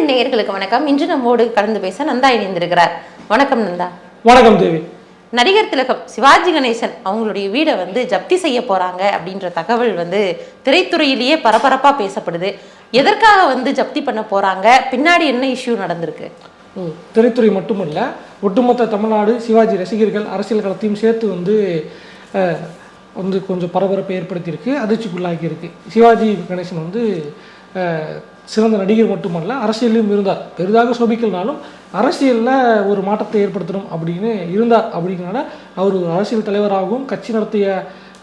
தமிழ் நேயர்களுக்கு வணக்கம். இன்று நம்மோடு கலந்து பேச நந்தா இணைந்திருக்கிறார். வணக்கம் நந்தா. வணக்கம் தேவி. நடிகர் திலகம் சிவாஜி கணேசன் அவங்களுடைய வீடை வந்து ஜப்தி செய்ய போறாங்க அப்படின்ற தகவல் வந்து திரைத்துறையிலேயே பரபரப்பா பேசப்படுது. எதற்காக வந்து ஜப்தி பண்ண போறாங்க? பின்னாடி என்ன இஷ்யூ நடந்திருக்கு? திரைத்துறை மட்டுமல்ல ஒட்டுமொத்த தமிழ்நாடு சிவாஜி ரசிகர்கள் அரசியல் களத்தையும் சேர்த்து வந்து வந்து கொஞ்சம் பரபரப்பை ஏற்படுத்தியிருக்கு அதிர்ச்சிக்குள்ளாக்கி இருக்கு சிவாஜி கணேசன் வந்து சிறந்த நடிகர் மட்டுமல்ல அரசியலிலும் இருந்தார். பெரிதாக சோபிக்கலனாலும் அரசியலில் ஒரு மாற்றத்தை ஏற்படுத்தணும் அப்படின்னு இருந்தார் அப்படிங்கிறனால அவர் ஒரு அரசியல் தலைவராகவும் கட்சி நடத்திய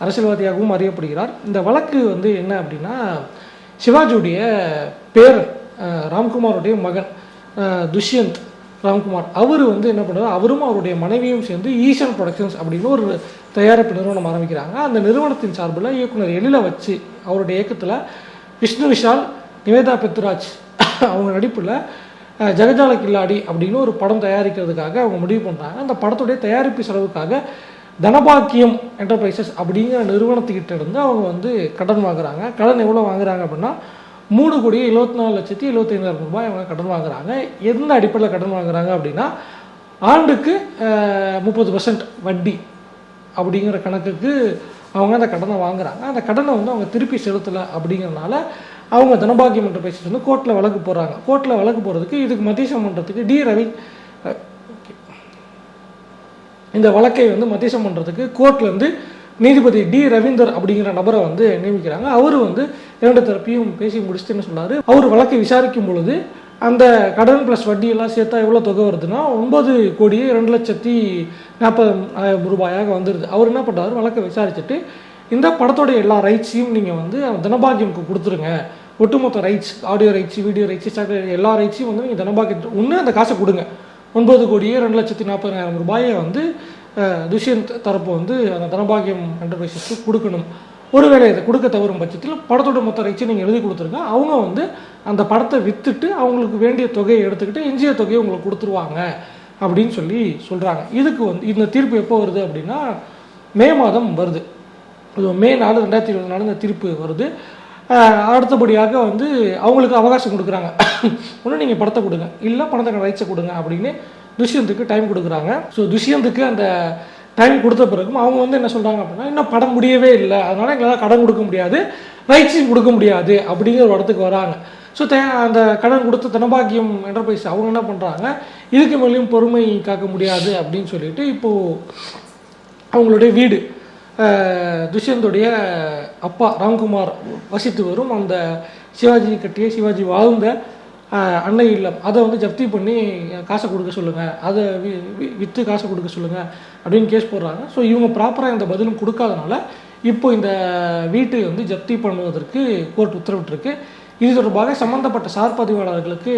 அரசியல்வாதியாகவும் அறியப்படுகிறார். இந்த வழக்கு வந்து என்ன அப்படின்னா சிவாஜியுடைய பேரன் ராம்குமாருடைய மகன் துஷ்யந்த் ராம்குமார். அவர் வந்து என்ன பண்ணுறாரு? அவரும் அவருடைய மனைவியும் சேர்ந்து ஈஷன் ப்ரொடக்ஷன்ஸ் அப்படின்னு ஒரு தயாரிப்பு நிறுவனம் ஆரம்பிக்கிறாங்க. அந்த நிறுவனத்தின் சார்பில் இயக்குனர் எழில வச்சு அவருடைய இயக்கத்தில் விஷ்ணு விஷால் நிவேதா பித்ராஜ் அவங்க நடிப்பில் ஜெகஜால கில்லாடி அப்படின்னு ஒரு படம் தயாரிக்கிறதுக்காக அவங்க முடிவு பண்ணுறாங்க அந்த படத்துடைய தயாரிப்பு செலவுக்காக தனபாக்கியம் என்டர்பிரைசஸ் அப்படிங்கிற நிறுவனத்துக்கிட்ட இருந்து அவங்க வந்து கடன் வாங்குறாங்க. கடன் எவ்வளோ வாங்குறாங்க அப்படின்னா மூணு கோடி எழுபத்தி நாலு லட்சத்தி எழுபத்தைந்தாயிரம் ரூபாய் அவங்க கடன் வாங்குறாங்க. எந்த அடிப்படையில் கடன் வாங்குறாங்க அப்படின்னா ஆண்டுக்கு முப்பது பர்சன்ட் வட்டி அப்படிங்கிற கணக்குக்கு அவங்க அந்த கடனை வாங்குறாங்க. அந்த கடனை வந்து அவங்க திருப்பி செலுத்தலை அப்படிங்கிறனால அவங்க தனபாகியம் என்ற பேசிட்டு வந்து கோர்ட்டில் வழக்கு போடுறாங்க. கோர்ட்டில் வழக்கு போகிறதுக்கு இதுக்கு மத்திய பண்ணுறதுக்கு டி ரவி இந்த வழக்கை வந்து மத்தியசம் பண்ணுறதுக்கு கோர்ட்லேருந்து நீதிபதி டி ரவீந்தர் அப்படிங்கிற நபரை வந்து நியமிக்கிறாங்க. அவர் வந்து இரண்டு தரப்பையும் பேசி முடிச்சுட்டு என்ன சொன்னார்? அவர் வழக்கை விசாரிக்கும் பொழுது அந்த கடன் ப்ளஸ் வட்டியெல்லாம் சேர்த்தா எவ்வளோ தொகை வருதுன்னா ஒன்பது கோடியே ரெண்டு லட்சத்தி நாற்பதாயிரம் ரூபாயாக வந்துடுது அவர் என்ன பண்ணுறாரு வழக்கை விசாரிச்சுட்டு இந்த படத்தோடைய எல்லா ரைட்ஸையும் நீங்கள் வந்து தனபாகியமுக்கு கொடுத்துருங்க. ஒட்டுமொத்த rights audio rights video rights எல்லா ரைட்ஸையும் வந்து நீங்கள் தனபாகியம் ஒன்று அந்த காசை கொடுங்க. ஒன்பது கோடியே ரெண்டு லட்சத்தி நாற்பதாயிரம் ரூபாயை வந்து துஷ்யந்த் தரப்பு வந்து அந்த தனபாகியம் என்டர்பிரைசஸ்க்கு கொடுக்கணும். ஒருவேளை இதை கொடுக்க தவறும் பட்சத்தில் படத்தோட மொத்த ரைட்ஸை நீங்கள் எழுதி கொடுத்துருங்க அவங்க வந்து அந்த படத்தை விற்றுட்டு அவங்களுக்கு வேண்டிய தொகையை எடுத்துக்கிட்டு எஞ்சிய தொகையை உங்களுக்கு கொடுத்துருவாங்க அப்படின்னு சொல்லி சொல்கிறாங்க இதுக்கு வந்து இந்த தீர்ப்பு எப்போ வருது அப்படின்னா மே மாதம் வருது. மே நாலு ரெண்டாயிரத்தி இருபது நாலு இந்த தீர்ப்பு வருது. அடுத்தபடியாக வந்து அவங்களுக்கு அவகாசம் கொடுக்குறாங்க. ஒன்று நீங்கள் படத்தை கொடுங்க. இல்லை பணத்தை ரைட்ஸை கொடுங்க அப்படின்னு துஷ்யந்துக்கு டைம் கொடுக்குறாங்க. ஸோ துஷ்யந்துக்கு அந்த டைம் கொடுத்த பிறகும் அவங்க வந்து என்ன சொல்கிறாங்க அப்படின்னா இன்னும் படம் முடியவே இல்லை. அதனால் எங்களால் கடன் கொடுக்க முடியாது. ரைட்ஸையும் கொடுக்க முடியாது. அப்படிங்கிற ஒரு இடத்துக்கு வராங்க. ஸோ தே அந்த கடன் கொடுத்த தனபாக்கியம் என்டர்பிரைஸ் அவங்க என்ன பண்ணுறாங்க இதுக்கு மேலேயும் பொறுமை காக்க முடியாது அப்படின்னு சொல்லிட்டு இப்போது அவங்களுடைய வீடு துஷ்யந்துடைய அப்பா ராம்குமார் வசித்து வரும் அந்த சிவாஜி கட்டிய சிவாஜி வாழ்ந்த அன்னை இல்லம். அதை வந்து ஜப்தி பண்ணி காசை கொடுக்க சொல்லுங்கள் அதை வி விற்று காசை கொடுக்க சொல்லுங்கள் அப்படின்னு கேஸ் போடுறாங்க. ஸோ இவங்க ப்ராப்பராக இந்த பதிலும் கொடுக்காதனால இப்போ இந்த வீட்டை வந்து ஜப்தி பண்ணுவதற்கு கோர்ட் உத்தரவிட்டிருக்கு. இது தொடர்பாக சம்மந்தப்பட்ட சார் பதிவாளர்களுக்கு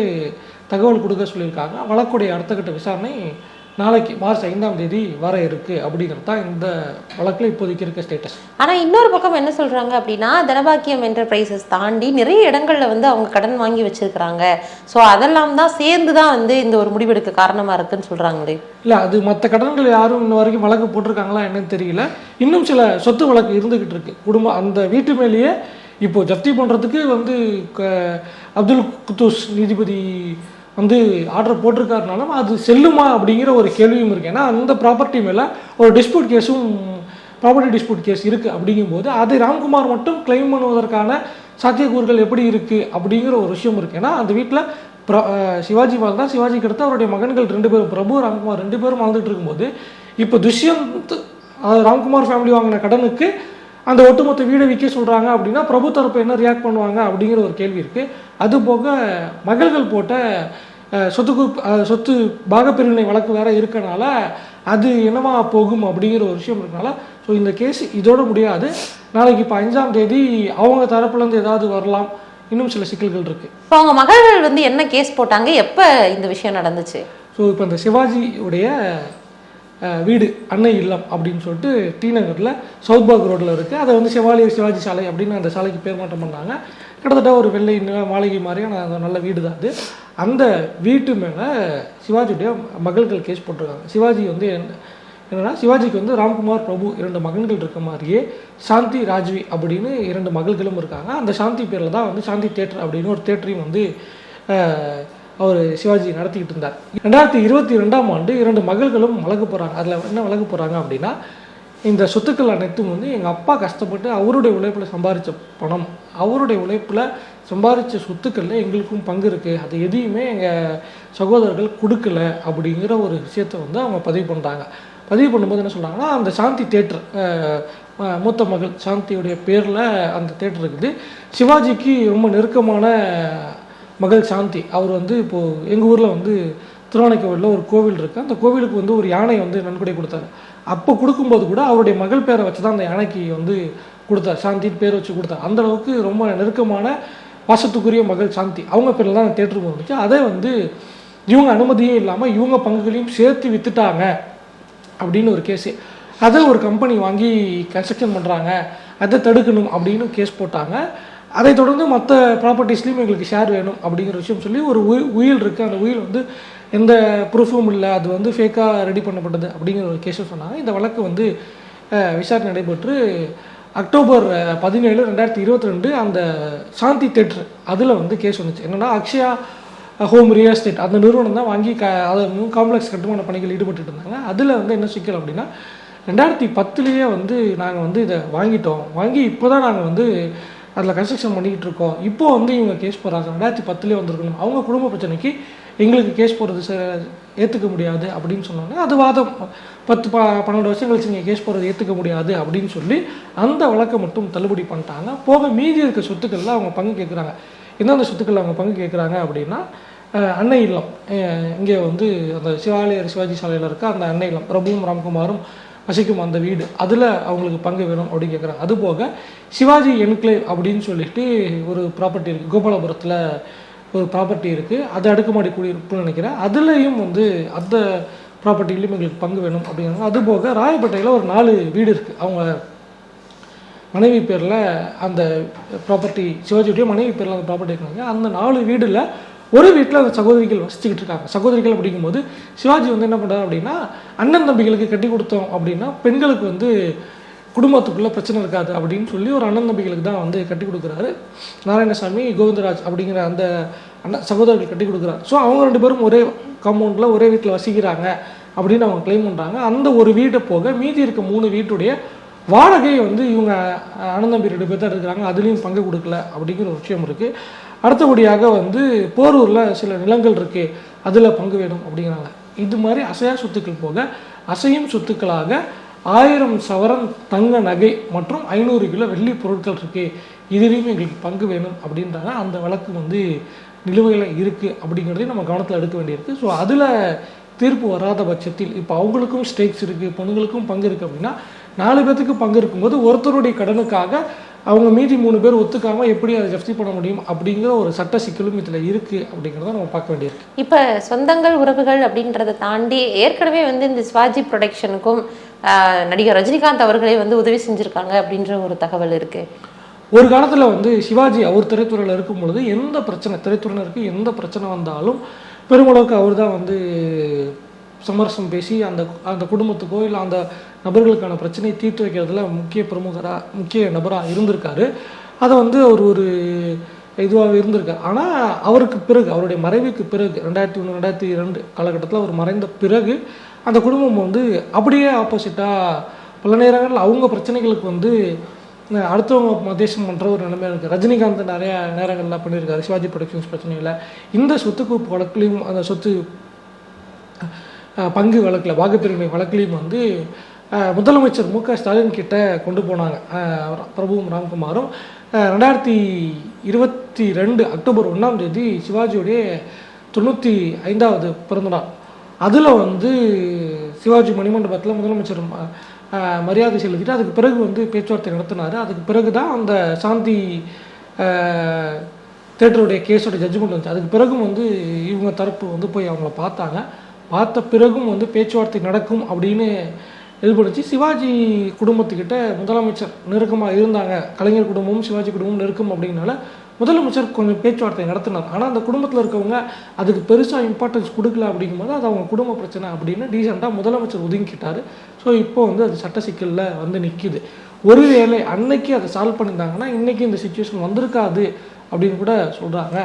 தகவல் கொடுக்க சொல்லியிருக்காங்க. வழக்குடைய அடுத்த கட்ட விசாரணை நாளைக்கு மார்ச் ஐந்தாம் தேதி வர இருக்கு அப்படிங்கிறது தான் இந்த வழக்கில் இப்போதைக்கு இருக்க ஸ்டேட்டஸ் ஆனா இன்னொரு பக்கம் என்ன சொல்றாங்க அப்படின்னா தனபாக்கியம் என்டர்பிரைசஸ் தாண்டி நிறைய இடங்கள்ல வந்து அவங்க கடன் வாங்கி வச்சிருக்கிறாங்க. ஸோ அதெல்லாம் தான் சேர்ந்து தான் வந்து இந்த ஒரு முடிவெடுக்க காரணமா இருக்குன்னு சொல்றாங்களே. இல்லை அது மற்ற கடன்கள் யாரும் இன்ன வரைக்கும் வழக்கு போட்டிருக்காங்களா என்னன்னு தெரியல. இன்னும் சில சொத்து வழக்கு இருந்துகிட்டு இருக்கு. குடும்பம் அந்த வீட்டு மேலேயே இப்போ ஜப்தி பண்ணுறதுக்கு வந்து அப்துல் குத்தூஸ் நீதிபதி வந்து ஆர்டர் போட்டிருக்காருனாலும் அது செல்லுமா அப்படிங்கிற ஒரு கேள்வியும் இருக்குது ஏன்னா அந்த ப்ராப்பர்ட்டி மேலே ஒரு டிஸ்பியூட் கேஸும் ப்ராப்பர்ட்டி டிஸ்பியூட் கேஸ் இருக்குது அப்படிங்கும்போது அதை ராம்குமார் மட்டும் கிளைம் பண்ணுவதற்கான சாத்தியக்கூறுகள் எப்படி இருக்குது அப்படிங்கிற ஒரு விஷயம் இருக்குது ஏன்னா அந்த வீட்டில் பிர அஹ் சிவாஜி வாழ்ந்தா சிவாஜிக்கு அடுத்து அவருடைய மகன்கள் ரெண்டு பேரும் பிரபு ராம்குமார் ரெண்டு பேரும் வாழ்ந்துட்டு இருக்கும்போது இப்போ துஷ்யந்த் ராம்குமார் ஃபேமிலி வாங்கின கடனுக்கு அந்த ஒட்டுமொத்த வீடை விற்க சொல்கிறாங்க அப்படின்னா பிரபு தரப்பு என்ன ரியாக்ட் பண்ணுவாங்க அப்படிங்கிற ஒரு கேள்வி இருக்குது அது போக மகள்கள் போட்ட அஹ், சொத்து பாகப்பிரிவினை வழக்கு வேற இருக்கனால அது என்னவா போகும் அப்படிங்கிற ஒரு விஷயம் இருக்கனால ஸோ இந்த கேஸ் இதோட முடியாது. நாளைக்கு இப்போ அஞ்சாம் தேதி அவங்க தரப்புலேருந்து ஏதாவது வரலாம். இன்னும் சில சிக்கல்கள் இருக்குது இப்போ அவங்க மகள்கள் வந்து என்ன கேஸ் போட்டாங்க? எப்ப இந்த விஷயம் நடந்துச்சு? ஸோ இப்போ இந்த சிவாஜியுடைய வீடு அன்னை இல்லம் அப்படின்னு சொல்லிட்டு டி நகரில் சவுத்பாக் ரோட்டில் இருக்குது அதை வந்து செவாலியர் சிவாஜி சாலை அப்படின்னு அந்த சாலைக்கு பேர் மாற்றம் பண்ணாங்க. கிட்டத்தட்ட ஒரு வெள்ளை மாளிகை மாதிரியான அந்த நல்ல வீடு தான் அது. அந்த வீட்டு மேலே சிவாஜியுடைய மகள்கள் கேஸ் போட்டிருக்காங்க. சிவாஜி வந்து என்ன- சிவாஜிக்கு வந்து ராம்குமார் பிரபு இரண்டு மகன்கள் இருக்க மாதிரியே சாந்தி ராஜ்வி அப்படின்னு இரண்டு மகள்களும் இருக்காங்க. அந்த சாந்தி பேரில் தான் வந்து சாந்தி தேட்டர் அப்படின்னு ஒரு தேட்டரையும் வந்து அவர் சிவாஜி நடத்திக்கிட்டு இருந்தார். ரெண்டாயிரத்தி இருபத்தி ரெண்டாம் ஆண்டு இரண்டு மகள்களும் வழக்கு போகிறாங்க அதில் என்ன வழக்கு போகிறாங்க அப்படின்னா இந்த சொத்துக்கள் அனைத்தும் வந்து எங்கள் அப்பா கஷ்டப்பட்டு அவருடைய உழைப்பில் சம்பாதிச்ச பணம். அவருடைய உழைப்பில் சம்பாதிச்ச சொத்துக்களில் எங்களுக்கும் பங்கு இருக்குது அது எதையுமே எங்கள் சகோதரர்கள் கொடுக்கல அப்படிங்கிற ஒரு விஷயத்தை வந்து அவங்க பதிவு பண்ணுறாங்க பதிவு பண்ணும்போது என்ன சொல்கிறாங்கன்னா அந்த சாந்தி தேட்டர் மூத்த மகள் சாந்தியுடைய பேரில் அந்த தேட்டர் இருக்குது. சிவாஜிக்கு ரொம்ப நெருக்கமான மகள் சாந்தி. அவர் வந்து இப்போது எங்கள் ஊரில் வந்து திருவானைக்கோவிலில் ஒரு கோவில் இருக்குது அந்த கோவிலுக்கு வந்து ஒரு யானை வந்து நன்கொடை கொடுத்தாரு. அப்போ கொடுக்கும்போது கூட அவருடைய மகள் பேரை வச்சு தான் அந்த யானைக்கு வந்து கொடுத்தார். சாந்தின்னு பேர் வச்சு கொடுத்தார். அந்த அளவுக்கு ரொம்ப நெருக்கமான பாசத்துக்குரிய மகள் சாந்தி. அவங்க பேரில் தான் தேட்டருக்கு வந்துச்சு. அதை வந்து இவங்க அனுமதியே இல்லாமல் இவங்க பங்குகளையும் சேர்த்து வித்துட்டாங்க அப்படின்னு ஒரு கேஸு அதை ஒரு கம்பெனி வாங்கி கன்ஸ்ட்ரக்ஷன் பண்ணுறாங்க அதை தடுக்கணும் அப்படின்னு கேஸ் போட்டாங்க. அதை தொடர்ந்து மற்ற ப்ராப்பர்ட்டிஸ்லேயும் எங்களுக்கு ஷேர் வேணும் அப்படிங்கிற விஷயம் சொல்லி ஒரு உயில் உயில் இருக்குது அந்த உயில் வந்து எந்த ப்ரூஃபும் இல்லை. அது வந்து ஃபேக்காக ரெடி பண்ணப்பட்டது அப்படிங்கிற ஒரு கேஸை சொன்னாங்க. இந்த வழக்கு வந்து விசாரணை நடைபெற்று அக்டோபர் பதினேழு ரெண்டாயிரத்தி இருபத்தி ரெண்டு அந்த சாந்தி தேட்ரு அதில் வந்து கேஸ் வந்துச்சு. என்னென்னா அக்ஷயா ஹோம் ரியல் எஸ்டேட் அந்த நிறுவனம் தான் வாங்கி க அதை காம்ப்ளெக்ஸ் கட்டுமான பணிகள் ஈடுபட்டு இருந்தாங்க. அதில் வந்து என்ன சிக்கல் அப்படின்னா ரெண்டாயிரத்தி பத்துலேயே வந்து நாங்கள் வந்து இதை வாங்கிட்டோம். வாங்கி இப்போ தான் நாங்கள் வந்து அதில் கன்ஸ்ட்ரக்ஷன் பண்ணிக்கிட்டு இருக்கோம் இப்போ வந்து இவங்க கேஸ் போடுறாங்க. ரெண்டாயிரத்தி பத்துலேயே வந்திருக்கணும். அவங்க குடும்ப பிரச்சனைக்கு எங்களுக்கு கேஸ் போடுறது சார் ஏற்றுக்க முடியாது அப்படின்னு சொன்னாங்க. அது வாதம். பத்து ப பன்னெண்டு வருஷம் கழிச்சு நீங்கள் கேஸ் போடுறது ஏற்றுக்க முடியாது அப்படின்னு சொல்லி அந்த வழக்கை மட்டும் தள்ளுபடி பண்ணிட்டாங்க. போக மீதி இருக்க சொத்துக்களில் அவங்க பங்கு கேட்குறாங்க எந்தெந்த சொத்துக்களில் அவங்க பங்கு கேட்குறாங்க அப்படின்னா அன்னை இல்லம். இங்கே வந்து அந்த சிவாலயர் சிவாஜி சாலையில் இருக்க அந்த அன்னை இல்லம். பிரபுவும் ராம்குமாரும் வசிக்கும் அந்த வீடு. அதில் அவங்களுக்கு பங்கு வேணும் அப்படின்னு கேட்குறாங்க அது போக சிவாஜி என்க்ளேவ் அப்படின்னு சொல்லிட்டு ஒரு ப்ராப்பர்ட்டி இருக்குது கோபாலபுரத்தில் ஒரு ப்ராப்பர்ட்டி இருக்குது அது அடுக்குமாடி குடியிருப்புன்னு நினைக்கிறேன். அதுலேயும் வந்து அந்த ப்ராப்பர்ட்டிலையும் எங்களுக்கு பங்கு வேணும் அப்படிங்கிறாங்க. அது போக ராயப்பேட்டையில் ஒரு நாலு வீடு இருக்குது அவங்க மனைவி பேரில் அந்த ப்ராப்பர்ட்டி சிவாஜியுடைய மனைவி பேரில் அந்த ப்ராப்பர்ட்டி இருக்காங்க. அந்த நாலு வீடில் ஒரு வீட்டில் அந்த சகோதரிகள் வசிச்சுக்கிட்டு இருக்காங்க. சகோதரிகள் அப்படிங்கும்போது சிவாஜி வந்து என்ன பண்ணுறாரு அப்படின்னா அண்ணன் தம்பிகளுக்கு கட்டி கொடுத்தோம் அப்படின்னா பெண்களுக்கு வந்து குடும்பத்துக்குள்ளே பிரச்சனை இருக்காது அப்படின்னு சொல்லி ஒரு அண்ணன் தம்பிகளுக்கு தான் வந்து கட்டி கொடுக்குறாரு. நாராயணசாமி கோவிந்தராஜ் அப்படிங்கிற அந்த அண்ணன் சகோதரர்கள் கட்டி கொடுக்குறாரு ஸோ அவங்க ரெண்டு பேரும் ஒரே கம்பவுண்டில் ஒரே வீட்டில் வசிக்கிறாங்க அப்படின்னு அவங்க க்ளைம் பண்ணுறாங்க அந்த ஒரு வீட்டை போக மீதி இருக்க மூணு வீட்டுடைய வாடகை வந்து இவங்க அண்ணன் தம்பி ரெண்டு பேர் தான் இருக்கிறாங்க அதுலேயும் பங்கு கொடுக்கல அப்படிங்கிற ஒரு விஷயம் இருக்குது அடுத்தபடியாக வந்து போரூரில் சில நிலங்கள் இருக்குது அதில் பங்கு வேணும் அப்படிங்கிறாங்க. இது மாதிரி அசையா சொத்துக்கள் போக அசையும் சொத்துக்களாக ஆயிரம் சவரன் தங்க நகை மற்றும் ஐநூறு கிலோ வெள்ளி பொருட்கள் இருக்குது இதுலேயும் எங்களுக்கு பங்கு வேணும் அப்படின்றாங்க. அந்த வழக்கு வந்து நிலுவையில் இருக்குது அப்படிங்கிறதையும் நம்ம கவனத்தில் எடுக்க வேண்டியிருக்கு. ஸோ அதில் தீர்ப்பு வராத பட்சத்தில் இப்போ அவங்களுக்கும் ஸ்டேக்ஸ் இருக்குது பொண்ணுங்களுக்கும் பங்கு இருக்குது அப்படின்னா நாலு பேர்த்துக்கு பங்கு இருக்கும்போது ஒருத்தருடைய கடனுக்காக அவங்க மீதி மூணு பேர் ஒத்துக்காமல் எப்படி அதை ஜப்தி பண்ண முடியும் அப்படிங்கிற ஒரு சட்ட சிக்கலும் இதில் இருக்குது அப்படிங்கிறத நம்ம பார்க்க வேண்டியிருக்கு. இப்போ சொந்தங்கள் உறவுகள் அப்படின்றத தாண்டி ஏற்கனவே வந்து இந்த சிவாஜி ப்ரொடக்ஷனுக்கும் நடிகர் ரஜினிகாந்த் அவர்களே வந்து உதவி செஞ்சுருக்காங்க அப்படின்ற ஒரு தகவல் இருக்கு. ஒரு காலத்தில் வந்து சிவாஜி அவர் திரைத்துறையில் இருக்கும் பொழுது எந்த பிரச்சனை திரைத்துறையினருக்கு எந்த பிரச்சனை வந்தாலும் பெருமளவுக்கு அவர் தான் வந்து சமரசம் பேசி அந்த அந்த குடும்பத்துக்கோ இல்லை அந்த நபர்களுக்கான பிரச்சனையை தீர்த்து வைக்கிறதுல முக்கிய பிரமுகராக முக்கிய நபராக இருந்திருக்காரு. அதை வந்து அவர் ஒரு இதுவாக இருந்திருக்கார். ஆனால் அவருக்கு பிறகு அவருடைய மறைவுக்கு பிறகு ரெண்டாயிரத்தி ஒன்று ரெண்டாயிரத்தி இரண்டு காலகட்டத்தில் அவர் மறைந்த பிறகு அந்த குடும்பம் வந்து அப்படியே ஆப்போசிட்டாக பல நேரங்களில் அவங்க பிரச்சனைகளுக்கு வந்து அடுத்தவங்க மதேசம் பண்ணுற ஒரு நிலைமை இருக்குது ரஜினிகாந்த் நிறைய நேரங்களில் பண்ணியிருக்காரு சிவாஜி ப்ரொடக்ஷன்ஸ் பிரச்சனையில் இந்த சொத்து குவிப்பு வழக்குலையும் அந்த சொத்து பங்கு வழக்கில் பாகப்பிரிவினை வழக்குலையும் வந்து முதலமைச்சர் மு க ஸ்டாலின் கிட்ட கொண்டு போனாங்க. பிரபுவும் ராம்குமாரும். ரெண்டாயிரத்தி இருபத்தி ரெண்டு அக்டோபர் ஒன்றாம் தேதி சிவாஜியுடைய தொண்ணூற்றி ஐந்தாவது பிறந்தநாள். அதில் வந்து சிவாஜி மணிமண்டபத்தில் முதலமைச்சர் மரியாதை செலுத்திட்டு அதுக்கு பிறகு வந்து பேச்சுவார்த்தை நடத்தினார். அதுக்கு பிறகு தான் அந்த சாந்தி தேட்டருடைய கேஸோட ஜட்ஜ்மெண்ட் வந்துச்சு. அதுக்கு பிறகும் வந்து இவங்க தரப்பு வந்து போய் அவங்கள பார்த்தாங்க. பார்த்த பிறகும் வந்து பேச்சுவார்த்தை நடக்கும் அப்படின்னு இது சிவாஜி குடும்பத்துக்கிட்ட முதலமைச்சர் நெருக்கமாக இருந்தாங்க. கலைஞர் குடும்பமும் சிவாஜி குடும்பமும் நெருக்கம் அப்படின்னால முதலமைச்சர் கொஞ்சம் பேச்சுவார்த்தை நடத்தினார். ஆனால் அந்த குடும்பத்தில் இருக்கவங்க அதுக்கு பெருசாக இம்பார்ட்டன்ஸ் கொடுக்கல அப்படிங்கும்போது அது அவங்க குடும்ப பிரச்சனை அப்படின்னு டீசெண்டாக முதலமைச்சர் ஒதுங்கிக்கிட்டாரு. ஸோ இப்போ வந்து அது சட்ட சிக்கலில் வந்து நிற்கிது ஒருவேளை அன்னைக்கு அதை சால்வ் பண்ணியிருந்தாங்கன்னா இன்றைக்கி இந்த சுச்சுவேஷன் வந்திருக்காது அப்படின்னு கூட சொல்கிறாங்க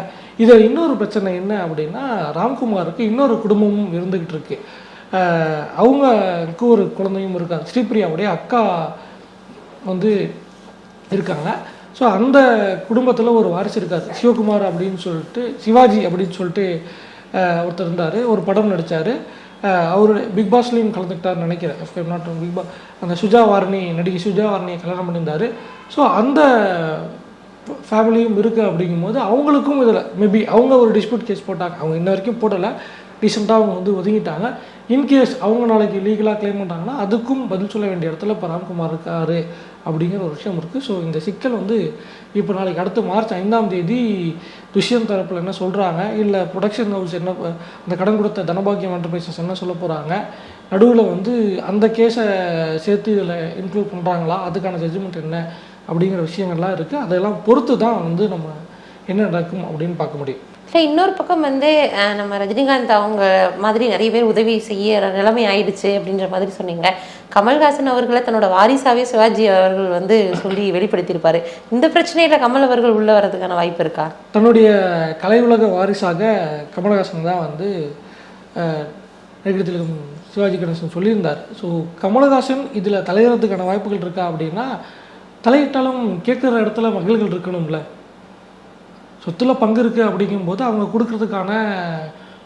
இதில் இன்னொரு பிரச்சனை என்ன அப்படின்னா ராம்குமாருக்கு இன்னொரு குடும்பமும் இருந்துக்கிட்டு இருக்குது அவங்களுக்கு ஒரு குழந்தையும் இருக்காங்க. ஸ்ரீபிரியாவுடைய அக்கா வந்து இருக்காங்க. ஸோ அந்த குடும்பத்தில் ஒரு வாரிசு இருக்கார். சிவகுமார் அப்படின்னு சொல்லிட்டு சிவாஜி அப்படின்னு சொல்லிட்டு ஒருத்தர் இருந்தார். ஒரு படம் நடித்தார் அவர் பிக் பாஸ்லேயும் கலந்துக்கிட்டார் நினைக்கிறேன். If I'm பிக் பா அந்த சுஜா வாரணி நடிகை சுஜா வாரணியை கல்யாணம் பண்ணியிருந்தார். ஸோ அந்த ஃபேமிலியும் இருக்குது அப்படிங்கும்போது அவங்களுக்கும் இதில் மேபி அவங்க ஒரு டிஸ்பியூட் கேஸ் போட்டாங்க. அவங்க இன்ன வரைக்கும் போடலை. ரீசெண்டாக அவங்க வந்து ஒதுங்கிட்டாங்க. இன்கேஸ் அவங்க நாளைக்கு லீகலாக கிளைம் பண்ணுறாங்கன்னா அதுக்கும் பதில் சொல்ல வேண்டிய இடத்துல இப்போ ராம்குமார் இருக்கார் அப்படிங்கிற ஒரு விஷயம் இருக்குது ஸோ இந்த சிக்கல் வந்து இப்போ நாளைக்கு அடுத்து மார்ச் ஐந்தாம் தேதி துஷ்யந்த் தரப்பில் என்ன சொல்கிறாங்க இல்லை ப்ரொடக்ஷன் ஹவுஸ் என்ன அந்த கடன் கொடுத்த தனபாக்கியம் என்டர்பிரைசஸ் என்ன சொல்ல போகிறாங்க நடுவில் வந்து அந்த கேஸை சேர்த்து இதில் இன்க்ளூட் பண்ணுறாங்களா அதுக்கான ஜட்ஜ்மெண்ட் என்ன? அப்படிங்கிற விஷயங்கள்லாம் இருக்குது அதெல்லாம் பொறுத்து தான் வந்து நம்ம என்ன நடக்கும் அப்படின்னு பார்க்க முடியும். இல்லை இன்னொரு பக்கம் வந்து நம்ம ரஜினிகாந்த் அவங்க மாதிரி நிறைய பேர் உதவி செய்ய நிலைமை ஆயிடுச்சு அப்படின்ற மாதிரி சொன்னீங்க. கமல்ஹாசன் அவர்களை தன்னோட வாரிசாவே சிவாஜி அவர்கள் வந்து சொல்லி வெளிப்படுத்தியிருப்பாரு. இந்த பிரச்சனையில கமல் அவர்கள் உள்ள வர்றதுக்கான வாய்ப்பு இருக்கா? தன்னுடைய கலை உலக வாரிசாக கமலஹாசன் தான் வந்து நடிகர் திலகம் சிவாஜி கணேசன் சொல்லியிருந்தார். ஸோ கமலஹாசன் இதில் தலையிடறதுக்கான வாய்ப்புகள் இருக்கா அப்படின்னா தலையிட்டாலும் கேட்குற இடத்துல மகள்கள் இருக்கணும்ல. சொத்துல பங்கு இருக்குது அப்படிங்கும்போது அவங்க கொடுக்கறதுக்கான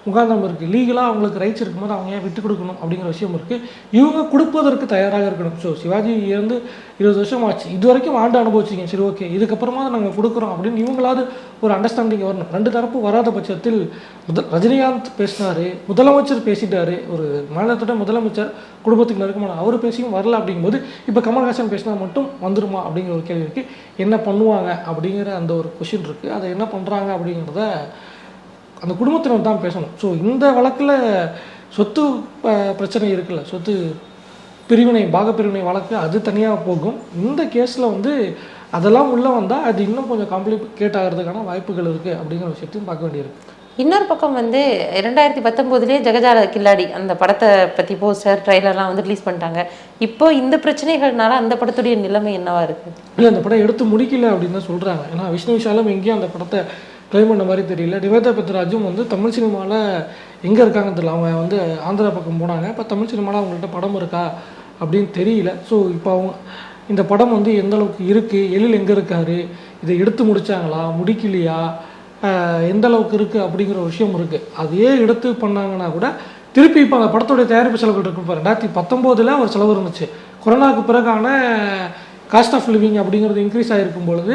முகாந்தம் இருக்குது லீகலாக அவங்களுக்கு ரைட்ஸ் இருக்கும்போது அவங்க ஏன் விட்டு கொடுக்கணும் அப்படிங்கிற விஷயம் இருக்குது இவங்க கொடுப்பதற்கு தயாராக இருக்கணும். ஸோ சிவாஜி இருந்து இருபது வருஷம் ஆச்சு. இது வரைக்கும் ஆண்டு அனுபவிச்சிங்க சரி ஓகே இதுக்கப்புறமா நாங்கள் கொடுக்குறோம் அப்படின்னு இவங்களாவது ஒரு அண்டர்ஸ்டாண்டிங் வரணும். ரெண்டு தரப்பு வராத பட்சத்தில் முதல் ரஜினிகாந்த் பேசினார் முதலமைச்சர் பேசிட்டாரு. ஒரு மாநிலத்தோட முதலமைச்சர் குடும்பத்துக்கு நெருக்கமான அவர் பேசியும் வரல அப்படிங்கும்போது இப்போ கமல்ஹாசன் பேசினா மட்டும் வந்துருமா அப்படிங்கிற ஒரு கேள்வி இருக்குது என்ன பண்ணுவாங்க அப்படிங்கிற அந்த ஒரு கொஷின் இருக்குது அதை என்ன பண்ணுறாங்க அப்படிங்கிறத அந்த குடும்பத்தினர் தான் பேசணும். ஸோ இந்த வழக்கில் சொத்து பிரச்சனை இருக்குல்ல. சொத்து பிரிவினை பாகப்பிரிவினை வழக்கு அது தனியாக போகும். இந்த கேஸில் வந்து அதெல்லாம் உள்ளே வந்தால் அது இன்னும் கொஞ்சம் காம்ப்ளிகேட் ஆகிறதுக்கான வாய்ப்புகள் இருக்குது அப்படிங்கிற விஷயத்தையும் பார்க்க வேண்டியிருக்கு. இன்னொரு பக்கம் வந்து இரண்டாயிரத்தி பத்தொம்போதுலேயே ஜெகஜால கில்லாடி அந்த படத்தை பற்றி போஸ்டர் ட்ரைலர்லாம் வந்து ரிலீஸ் பண்ணிட்டாங்க. இப்போ இந்த பிரச்சனைகள்னால அந்த படத்துடைய நிலைமை என்னவா இருக்கு? இல்லை அந்த படம் எடுத்து முடிக்கல அப்படின்னு தான் சொல்கிறாங்க ஏன்னா விஷ்ணு விஷாலும் எங்கேயும் அந்த படத்தை கிளைம் பண்ண மாதிரி தெரியல. நிவேதா பெத்ராஜும் வந்து தமிழ் சினிமாவில் எங்கே இருக்காங்கன்னு தெரியல. அவங்க வந்து ஆந்திரா பக்கம் போனாங்க. இப்போ தமிழ் சினிமாவில் அவங்கள்ட்ட படம் இருக்கா அப்படின்னு தெரியல. ஸோ இப்போ அவங்க இந்த படம் வந்து எந்த அளவுக்கு இருக்குது எழில் எங்கே இருக்காரு? இதை எடுத்து முடித்தாங்களா முடிக்கலையா? எந்த அளவுக்கு இருக்குது அப்படிங்கிற ஒரு விஷயம் இருக்குது அதையே எடுத்து பண்ணாங்கன்னா கூட திருப்பி இப்போ அந்த படத்துடைய தயாரிப்பு செலவுகள் இருக்கு ரெண்டாயிரத்தி பத்தொம்போதில் ஒரு செலவு இருந்துச்சு. கொரோனாவுக்கு பிறகான காஸ்ட் ஆஃப் லிவிங் அப்படிங்கிறது இன்க்ரீஸ் ஆகிருக்கும் பொழுது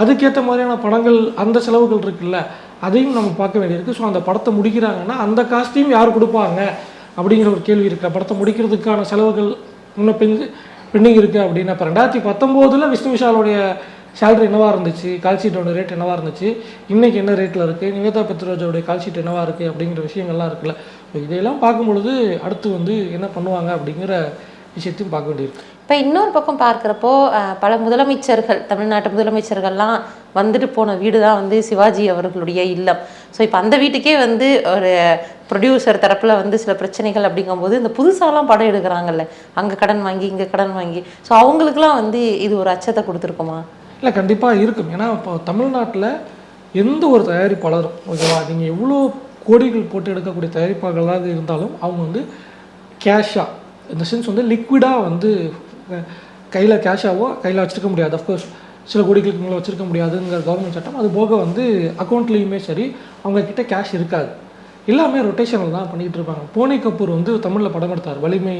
அதுக்கேற்ற மாதிரியான படங்கள் அந்த செலவுகள் இருக்குல்ல அதையும் நம்ம பார்க்க வேண்டியிருக்கு. ஸோ அந்த படத்தை முடிக்கிறாங்கன்னா அந்த காஸ்ட்டையும் யார் கொடுப்பாங்க? அப்படிங்கிற ஒரு கேள்வி இருக்குது படத்தை முடிக்கிறதுக்கான செலவுகள் இன்னும் பெஞ்சு பெண்டிங் இருக்குது அப்படின்னா இப்போ ரெண்டாயிரத்தி பத்தொம்போதில் விஷ்ணு விஷாலுடைய சேலரி என்னவாக இருந்துச்சு? கால் ஷீட்டோட ரேட் என்னவாக இருந்துச்சு? இன்றைக்கி என்ன ரேட்டில் இருக்குது நிவேதா பெத்ரோஜோடைய கால் ஷீட் இருக்குது அப்படிங்கிற விஷயங்கள்லாம் இருக்குல்ல. ஸோ இதையெல்லாம் பார்க்கும்பொழுது அடுத்து வந்து என்ன பண்ணுவாங்க அப்படிங்கிற விஷயத்தையும் பார்க்க வேண்டியிருக்கு. இப்போ இன்னொரு பக்கம் பார்க்குறப்போ பல முதலமைச்சர்கள் தமிழ்நாட்டு முதலமைச்சர்கள்லாம் வந்துட்டு போன வீடு தான் வந்து சிவாஜி அவர்களுடைய இல்லம். ஸோ இப்போ அந்த வீட்டுக்கே வந்து ஒரு ப்ரொடியூசர் தரப்பில் வந்து சில பிரச்சனைகள் அப்படிங்கும்போது இந்த புதுசாலாம் படம் எடுக்கிறாங்கல்ல. அங்கே கடன் வாங்கி இங்கே கடன் வாங்கி. ஸோ அவங்களுக்குலாம் வந்து இது ஒரு அச்சத்தை கொடுத்துருக்குமா? இல்லை கண்டிப்பாக இருக்கும். ஏன்னா இப்போ தமிழ்நாட்டில் எந்த ஒரு தயாரிப்பாளரும் ஓகேவா நீங்கள் எவ்வளோ கோடிகள் போட்டு எடுக்கக்கூடிய தயாரிப்பாளர்களாக இருந்தாலும் அவங்க வந்து கேஷாக இந்த சென்ஸ் வந்து லிக்விடாக வந்து கையில் கேஷாவோ கையில் வச்சுருக்க முடியாது. அஃப்கோர்ஸ் சில கோடிகளுக்கு மேலே வச்சுருக்க முடியாதுங்கிற கவர்மெண்ட் சட்டம் அது போக வந்து அக்கௌண்ட்லேயுமே சரி அவங்கக்கிட்ட கேஷ் இருக்காது. எல்லாமே ரொட்டேஷனில் தான் பண்ணிகிட்டு இருப்பாங்க. போனி கபூர் வந்து தமிழில் படம் எடுத்தார் வலிமை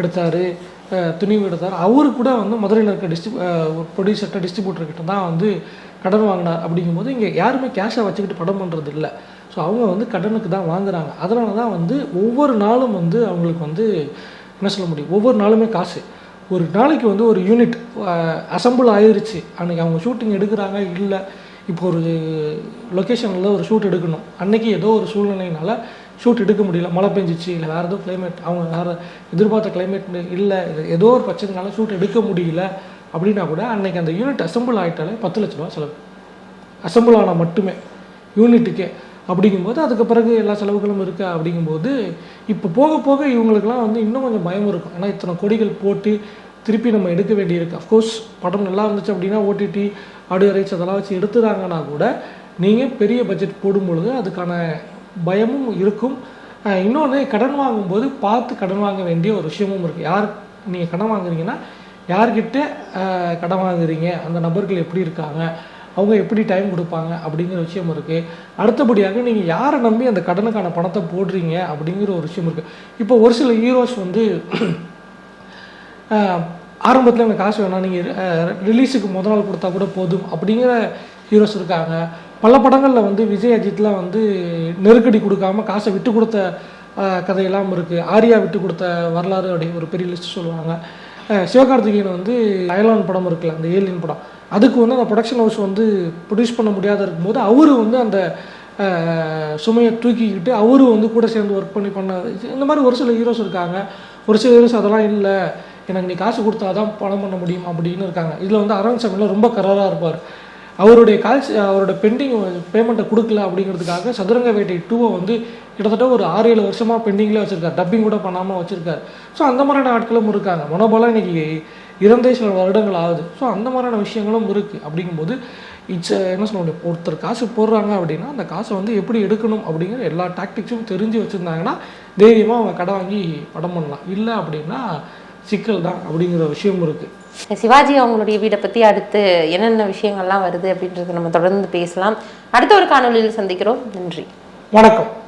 எடுத்தார் துணிவு எடுத்தார். அவரு கூட வந்து மதுரையில் இருக்க டிஸ்ட்ரி ப்ரொடியூசர்கிட்ட டிஸ்ட்ரிபியூட்டர்கிட்ட தான் வந்து கடன் வாங்கினார். அப்படிங்கும்போது இங்கே யாருமே கேஷாக வச்சுக்கிட்டு படம் பண்ணுறது இல்லை. ஸோ அவங்க வந்து கடனுக்கு தான் வாங்குறாங்க. அதனால தான் வந்து ஒவ்வொரு நாளும் வந்து அவங்களுக்கு வந்து என்ன சொல்ல முடியும்? ஒவ்வொரு நாளுமே காசு. ஒரு நாளைக்கு வந்து ஒரு யூனிட் அசம்பிள் ஆயிடுச்சு அன்றைக்கி அவங்க ஷூட்டிங் எடுக்கிறாங்க இல்லை இப்போ ஒரு லொக்கேஷனில் ஒரு ஷூட் எடுக்கணும். அன்றைக்கி ஏதோ ஒரு சூழ்நிலையினால ஷூட் எடுக்க முடியல. மழை பெஞ்சிச்சு இல்லை வேறு ஏதோ கிளைமேட் அவங்க வேறு எதிர்பார்த்த கிளைமேட் இல்லை இது ஏதோ ஒரு பிரச்சனைனால ஷூட் எடுக்க முடியல அப்படின்னா கூட அன்னைக்கு அந்த யூனிட் அசம்பிள் ஆகிட்டாலே பத்து லட்ச ரூபா செலவு. அசம்பிள் ஆனால் மட்டுமே யூனிட்டுக்கே அப்படிங்கும்போது அதுக்கு பிறகு எல்லா செலவுகளும் இருக்குது அப்படிங்கும்போது இப்போ போக போக இவங்களுக்குலாம் வந்து இன்னும் கொஞ்சம் பயம் இருக்கும். ஏன்னா இத்தனை கொடிகள் போட்டு திருப்பி நம்ம எடுக்க வேண்டியிருக்கு. அஃப்கோர்ஸ் படம் நல்லா இருந்துச்சு அப்படின்னா ஓடிடி ஆடியோ ரைட்ஸ் அதெல்லாம் வச்சு எடுத்துறாங்கன்னா கூட நீங்கள் பெரிய பட்ஜெட் போடும் பொழுது அதுக்கான பயமும் இருக்கும். இன்னொன்று கடன் வாங்கும்போது பார்த்து கடன் வாங்க வேண்டிய ஒரு விஷயமும் இருக்குது யார் நீங்கள் கடன் வாங்குறீங்கன்னா யார்கிட்ட கடன் வாங்குறீங்க? அந்த நபர்கள் எப்படி இருக்காங்க? அவங்க எப்படி டைம் கொடுப்பாங்க? அப்படிங்கிற விஷயம் இருக்குது அடுத்தபடியாக நீங்கள் யாரை நம்பி அந்த கடனுக்கான பணத்தை போடுறீங்க? அப்படிங்கிற ஒரு விஷயம் இருக்குது இப்போ ஒரு சில ஹீரோஸ் வந்து ஆரம்பத்தில் எனக்கு காசு வேணாம். நீங்கள் ரிலீஸுக்கு முத நாள் கொடுத்தா கூட போதும் அப்படிங்கிற ஹீரோஸ் இருக்காங்க. பல படங்களில் வந்து விஜய் அஜித்லாம் வந்து நெருக்கடி கொடுக்காம காசை விட்டு கொடுத்த கதையெல்லாம் இருக்குது ஆர்யா விட்டு கொடுத்த வரலாறு அப்படி ஒரு பெரிய லிஸ்ட் சொல்லுவாங்க. சிவகார்த்திகேயன் வந்து அயலான் படம் இருக்குல்ல அந்த ஏலியன் படம். அதுக்கு வந்து அந்த ப்ரொடக்ஷன் ஹவுஸ் வந்து ப்ரொடியூஸ் பண்ண முடியாத இருக்கும்போது அவர் வந்து அந்த சுமையை தூக்கிக்கிட்டு அவரும் வந்து கூட சேர்ந்து ஒர்க் பண்ணி பண்ண இந்த மாதிரி ஒரு சில ஹீரோஸ் இருக்காங்க. ஒரு சில ஹீரோஸ் அதெல்லாம் இல்லை. எனக்கு நீ காசு கொடுத்தா தான் பணம் பண்ண முடியும் அப்படின்னு இருக்காங்க. இதில் வந்து அரவிந்த் சாமியில் ரொம்ப கராராக இருப்பார். அவருடைய கால்ஸ் அவரோட பெண்டிங் பேமெண்ட்டை கொடுக்கல அப்படிங்கிறதுக்காக சதுரங்க வேட்டை டூவை வந்து கிட்டத்தட்ட ஒரு ஆறு ஏழு வருஷமாக பெண்டிங்கில் வச்சுருக்காரு. டப்பிங் கூட பண்ணாமல் வச்சுருக்காரு. ஸோ அந்த மாதிரியான ஆட்களும் இருக்காங்க. மனோபலம் இன்னைக்கு இறந்தே சில வருடங்கள் ஆகுது. ஸோ அந்த மாதிரியான விஷயங்களும் இருக்குது அப்படிங்கும்போது இட்ஸ் என்ன சொல்ல முடியும் ஒருத்தர் காசு போடுறாங்க அப்படின்னா அந்த காசை வந்து எப்படி எடுக்கணும் அப்படிங்கிற எல்லா டாக்டிக்ஸும் தெரிஞ்சு வச்சுருந்தாங்கன்னா தைரியமாக அவங்க கடை வாங்கி படம் பண்ணலாம். இல்லை அப்படின்னா சிக்கல் தான் அப்படிங்கிற விஷயம் இருக்குது சிவாஜி அவங்களுடைய வீடை பத்தி அடுத்து என்னென்ன விஷயங்கள்லாம் வருது அப்படின்றது நம்ம தொடர்ந்து பேசலாம். அடுத்த ஒரு காணொளியில் சந்திக்கிறோம். நன்றி. வணக்கம்.